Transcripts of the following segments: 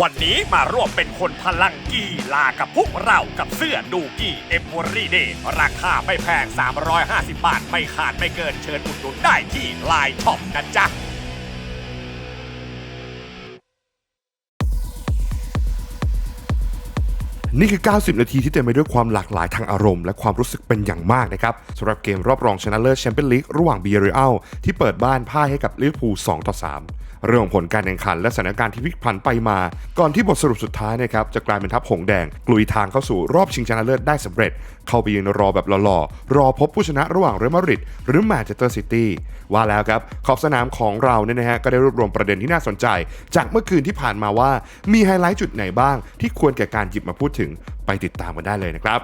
วันนี้มาร่วมเป็นคนพลังกีฬากับพวกเรากับเสื้อดูกี้เอ็มวอรี่เดย์ราคาไม่แพง 350 บาท ไม่ขาดไม่เกินเชิญอุดหนุนได้ที่ไลน์ช็อปนะจ๊ะนี่คือ 90 นาทีที่เต็มไปด้วยความหลากหลายทางอารมณ์และความรู้สึกเป็นอย่างมากนะครับสำหรับเกมรอบรองชนะเลิศแชมเปี้ยนลีกระหว่างเบียร์เอลที่เปิดบ้านพ่ายให้กับลิเวอร์พูล 2 ต่อ 3 เรื่องผลการแข่งขันและสถานการณ์ที่พลิกผันไปมา ก่อนที่บทสรุปสุดท้ายนะครับจะกลายเป็นทัพหงแดงกลุยทางเข้าสู่รอบชิงชนะเลิศได้สำเร็จ เข้าไปยืนรอแบบหล่อๆ รอพบผู้ชนะระหว่างเรอัลมาดริดหรือแมนเชสเตอร์ซิตี้ว่าแล้วครับขอบสนามของเราเนี่ยนะฮะก็ได้รวบรวมประเด็นที่น่าสนใจ จากเมื่อคืนที่ผ่านมาว่ามีไฮไลท์จุดไหนบ้าง ที่ควรแก่การหยิบมาพูดถึงไปติดตามกันได้เลยนะครับ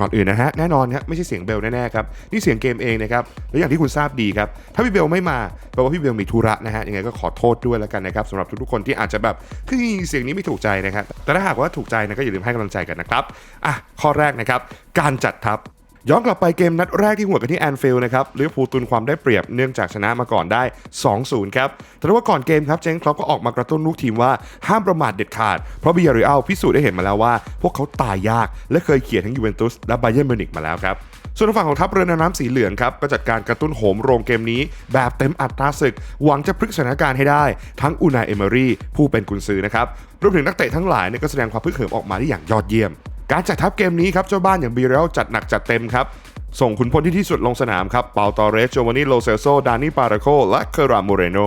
ก่อนอื่นนะฮะแน่นอนครับไม่ใช่เสียงเบลแน่ๆครับนี่เสียงเกมเองนะครับและอย่างที่คุณทราบดีครับถ้าพี่เบลไม่มาแปลว่าพี่เบลมีธุระนะฮะยังไงก็ขอโทษด้วยแล้วกันนะครับสำหรับทุกๆคนที่อาจจะแบบคือเสียงนี้ไม่ถูกใจนะครับแต่ถ้าหากว่าถูกใจนะก็อย่าลืมให้กำลังใจกันนะครับอะข้อแรกนะครับการจัดทัพ ย้อนกลับไปเกมนัดแรกที่หัวกันที่แอนฟิลด์นะครับลิเวอร์พูลตุนความได้เปรียบเนื่องจากชนะมาก่อนได้ 2-0 ครับ แต่ว่าก่อนเกมครับเจงครอปก็ออกมากระตุ้นลูกทีมว่าห้ามประมาทเด็ดขาด เพราะบิยาริอัลพิสูจน์ได้เห็นมาแล้วว่า พวกเขาตายยาก และเคยเขี่ยทั้งยูเวนตุสและไบเย r ร์นมิวนิกมาแล้วครับส่วนทางฝั่งของทัพเรือดำน้ำสีเหลืองครับก็จัดการกระตุ้นโหมโรงเกมนี้ แบบเต็มอัตราศึก หวังจะพลิกสถานการณ์ให้ได้ ทั้งอูนายเอเมอรี่ผู้เป็นกุนซือนะครับรวมถึงนักเตะทั้งหลายเนี่ยก็แสดงความพึกเหิมออกมาได้อย่างยอดเยี่ยม การจัดทัพเกมนี้ครับเจ้าบ้านอย่างบีเรลจัดหนักจัดเต็มครับ ส่งขุนพลที่ที่สุดลงสนามครับเปาตอเรสโจวานิโลเซโซ ดานิปาราโค และเครามูเรโน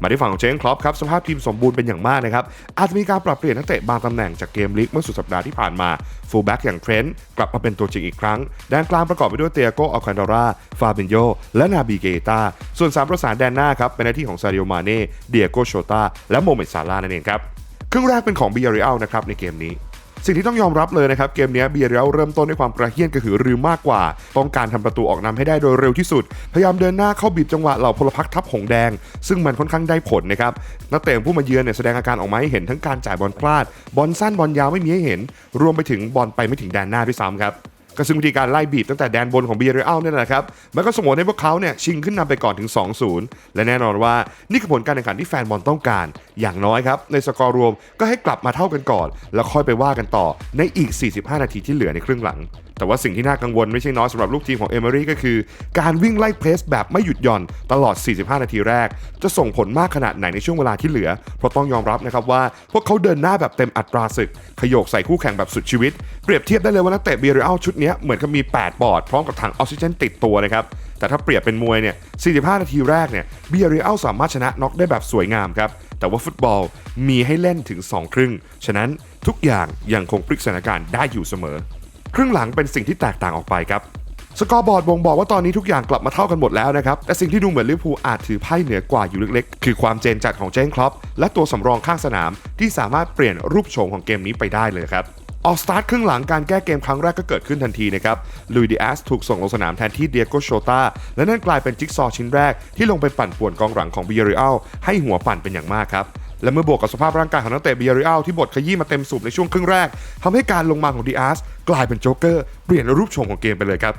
มาที่ฝั่งของเจนครอปครับสภาพทีมสมบูรณ์เป็นอย่างมากนะครับ อาจจะมีการปรับเปลี่ยนนักเตะบางตำแหน่งจากเกมลีกเมื่อสุดสัปดาห์ที่ผ่านมาฟูลแบ็กอย่างเทรนต์กลับมาเป็นตัวจริงอีกครั้งแดนกลางประกอบไปด้วยเตียโกอัลคันดาราฟาบินโยและนาบีเกตาส่วนสามประสานแดนหน้าครับเป็นหน้าที่ของซาดิโอมาเน่เดียโกโชตาและโมเมดซาลานั่นเองครับครึ่งแรกเป็นของบียาริอัลนะครับในเกมนี้ สิ่งที่ต้องยอมรับเลยนะครับเกมนี้เบียร์เรลเริ่มต้นด้วยความกระเฮี้ยนกระหือรือมากกว่า ต้องการทำประตูออกนำให้ได้โดยเร็วที่สุด พยายามเดินหน้าเข้าบีบจังหวะเหล่าพลพรรคทัพหงแดง ซึ่งมันค่อนข้างได้ผลนะครับนักเตะผู้มาเยือนเนี่ยแสดงอาการออกมาให้เห็นทั้งการจ่ายบอลพลาด บอลสั้นบอลยาวไม่มีให้เห็น รวมไปถึงบอลไปไม่ถึงแดนหน้าด้วยซ้ำครับ ก็ซึ่งวิธีการไล่บีบตั้งแต่แดนบนของเบียร์เรอัลเนี่ยแหละครับ มันก็ส่งผลให้พวกเขาเนี่ยชิงขึ้นนำไปก่อนถึง 2-0 และแน่นอนว่านี่คือผลการแข่งขันที่แฟนบอลต้องการ อย่างน้อยครับ ในสกอร์รวมก็ให้กลับมาเท่ากันก่อน แล้วค่อยไปว่ากันต่อในอีก 45 นาทีที่เหลือในครึ่งหลัง แต่ว่าสิ่งที่น่ากังวลไม่ใช่น้อยสำหรับลูกทีมของเอเมอรี่ก็คือ การวิ่งไล่เพรสแบบไม่หยุดหย่อนตลอด 45 นาทีแรก จะส่งผลมากขนาดไหนในช่วงเวลาที่เหลือ เพราะต้องยอมรับนะครับว่า พวกเขาเดินหน้าแบบเต็มอัตราศึก ขยโยกใส่คู่แข่งแบบสุดชีวิต เปรียบเทียบได้เลยว่านักเตะเบียร์เรอัลชุดนี้เหมือนกับมี 8 ปอด พร้อมกับถังออกซิเจนติดตัวนะครับแต่ถ้าเปรียบเป็นมวยเนี่ย 45 นาทีแรกเนี่ย เบียร์เรอัลสามารถชนะน็อกได้แบบสวยงามครับ แต่ว่าฟุตบอลมีให้เล่นถึง 2 ครึ่ง ฉะนั้นทุกอย่างยังคงพลิกสถานการณ์ได้อยู่เสมอ ครึ่งหลังเป็นสิ่งที่แตกต่างออกไปครับสกอร์บอร์ดบ่งบอกว่าตอนนี้ทุกอย่างกลับมาเท่ากันหมดแล้วนะครับ แต่สิ่งที่ดูเหมือนลิเวอร์พูลอาจถือไพ่เหนือกว่าอยู่เล็กๆ คือความเจนจัดของเจนครอปและตัวสำรองข้างสนามที่สามารถเปลี่ยนรูปโฉมของเกมนี้ไปได้เลยครับ ออกสตาร์ทครึ่งหลังการแก้เกมครั้งแรกก็เกิดขึ้นทันทีนะครับลุยดิแอสถูกส่งลงสนามแทนที่เดียโกโชตาและนั่นกลายเป็นจิ๊กซอชิ้นแรกที่ลงไปปั่นป่วนกองหลังของบิยาริอัลให้หัวปั่นเป็นอย่างมากครับ และเมื่อบวกกับสภาพร่างกายของนักเตะเบียริอัลที่บดขยี้มาเต็มสูบในช่วงครึ่งแรกทำให้การลงมาของดีอาร์สกลายเป็นโจ๊กเกอร์เปลี่ยนรูปโฉมของเกมไปเลยครับ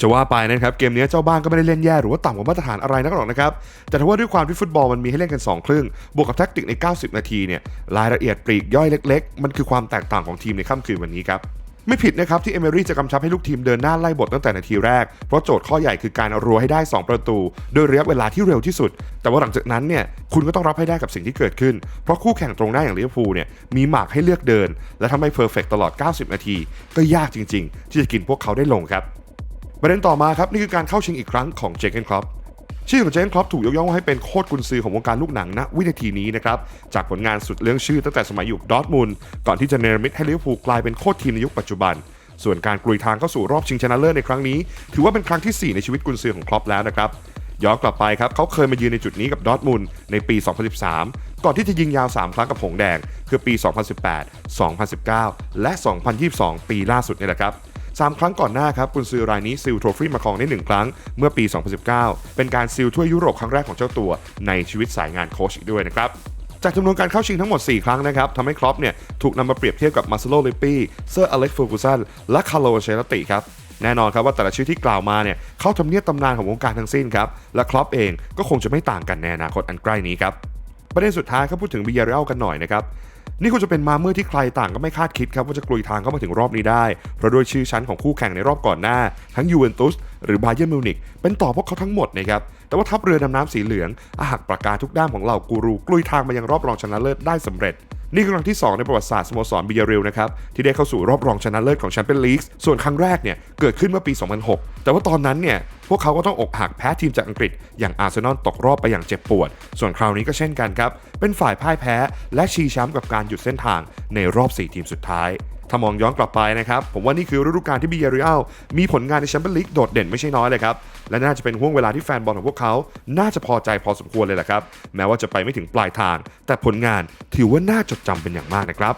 จะว่าไปนะครับเกมนี้เจ้าบ้านก็ไม่ได้เล่นแย่หรือว่าต่ำกว่ามาตรฐานอะไรนักหรอกนะครับแต่ถ้าว่าด้วยความที่ฟุตบอลมันมีให้เล่นกัน 2 ครึ่ง บวกกับแท็กติกใน 90 นาทีเนี่ยรายละเอียดปลีกย่อยเล็ก ๆ มันคือความแตกต่างของทีมในค่ำคืนวันนี้ครับ ไม่ผิดนะครับที่เอเมอรี่จะกำชับให้ลูกทีมเดินหน้าไล่บทตั้งแต่นาทีแรก เพราะโจทย์ข้อใหญ่คือการรัวให้ได้ 2 ประตูโดยระยะเวลาที่เร็วที่สุด แต่ว่าหลังจากนั้นเนี่ยคุณก็ต้องรับให้ได้กับสิ่งที่เกิดขึ้น เพราะคู่แข่งตรงหน้าอย่างลิเวอร์พูลเนี่ยมีหมากให้เลือกเดิน และทำให้เพอร์เฟกตลอด 90 นาที ก็ยากจริง ๆ ที่จะกินพวกเขาได้ลงครับประเด็นต่อมาครับนี่คือการเข้าชิงอีกครั้งของเจเกนครอป ชื่อของเจนครอปถูกยกย่องว่าให้เป็นโคตรกุนซือของวงการลูกหนังณวินาทีนี้นะครับ จากผลงานสุดเรื่องชื่อตั้งแต่สมัยอยู่ดอทมุนด์ก่อนที่จะเนรมิตให้ลิเวอร์พูลกลายเป็นโคตรทีมในยุคปัจจุบัน ส่วนการกลุยทางเข้าสู่รอบชิงชนะเลิศในครั้งนี้ ถือว่าเป็นครั้งที่ 4 ในชีวิตกุนซือของครอปแล้วนะครับย้อนกลับไปครับเขาเคยมายืนในจุดนี้กับดอทมุนด์ในปี 2013 ก่อนที่จะยิงยาว 3 ครั้งกับหงแดง คือปี 2018 2019 และ 2022 ปีล่าสุดนี่แหละครับ สามครั้งก่อนหน้าครับกุนซือรายนี้ซิลโทรฟี่มาครองได้ 1 ครั้งเมื่อปี 2019 เป็นการซิลถ้วยยุโรปครั้งแรกของเจ้าตัวในชีวิตสายงานโค้ชอีกด้วยนะครับจากจำนวนการเข้าชิงทั้งหมด 4 ครั้งนะครับทำให้ครอปเนี่ยถูกนำมาเปรียบเทียบกับมาร์เซโลลิปปี้เซอร์อเล็กซ์ฟูกูสันและคาร์โลเชลติครับแน่นอนครับว่าแต่ละชื่อที่กล่าวมาเนี่ยเข้าทำเนียบตำนานของวงการทั้งสิ้นครับและครอปเองก็คงจะไม่ต่างกันในอนาคตอันใกล้นี้ครับ ประเด็นสุดท้ายครับพูดถึงบียาเรลกันหน่อยนะครับนี่คงจะเป็นมาเมื่อที่ใครต่างก็ไม่คาดคิดครับว่าจะกลุยทางเข้ามาถึงรอบนี้ได้ เพราะด้วยชื่อชั้นของคู่แข่งในรอบก่อนหน้า ทั้งยูเวนตุสหรือบาเยิร์นมิวนิกเป็นต่อพวกเขาทั้งหมดนะครับ แต่ว่าทัพเรือดำน้ำสีเหลืองอาหักประกาศทุกด้ามของเหล่ากูรูกลุยทางมายังรอบรองชนะเลิศได้สำเร็จนี่คือครั้งที่ 2 ในประวัติศาสตร์สโมสรบิยาเรลนะครับ ที่ได้เข้าสู่รอบรองชนะเลิศของแชมเปี้ยนลีกส่วนครั้งแรกเนี่ย เกิดขึ้นเมื่อปี 2006 แต่ว่าตอนนั้นเนี่ย พวกเขาก็ต้องอกหักแพ้ทีมจากอังกฤษ อย่างอาร์เซนอลตกรอบไปอย่างเจ็บปวด ส่วนคราวนี้ก็เช่นกันครับ เป็นฝ่ายพ่ายแพ้และชีชมป์กับการหยุดเส้นทางในรอบ 4 ทีมสุดท้ายถ้ามองย้อนกลับไปนะครับ ผมว่านี่คือฤดูกาลที่บียาเรียลมีผลงานในแชมเปี้ยนลีกโดดเด่นไม่ใช่น้อยเลยครับ และน่าจะเป็นห่วงเวลาที่แฟนบอลของพวกเขา น่าจะพอใจพอสมควรเลยแหละครับ แม้ว่าจะไปไม่ถึงปลายทาง แต่ผลงานถือว่าน่าจดจำเป็นอย่างมากนะครับ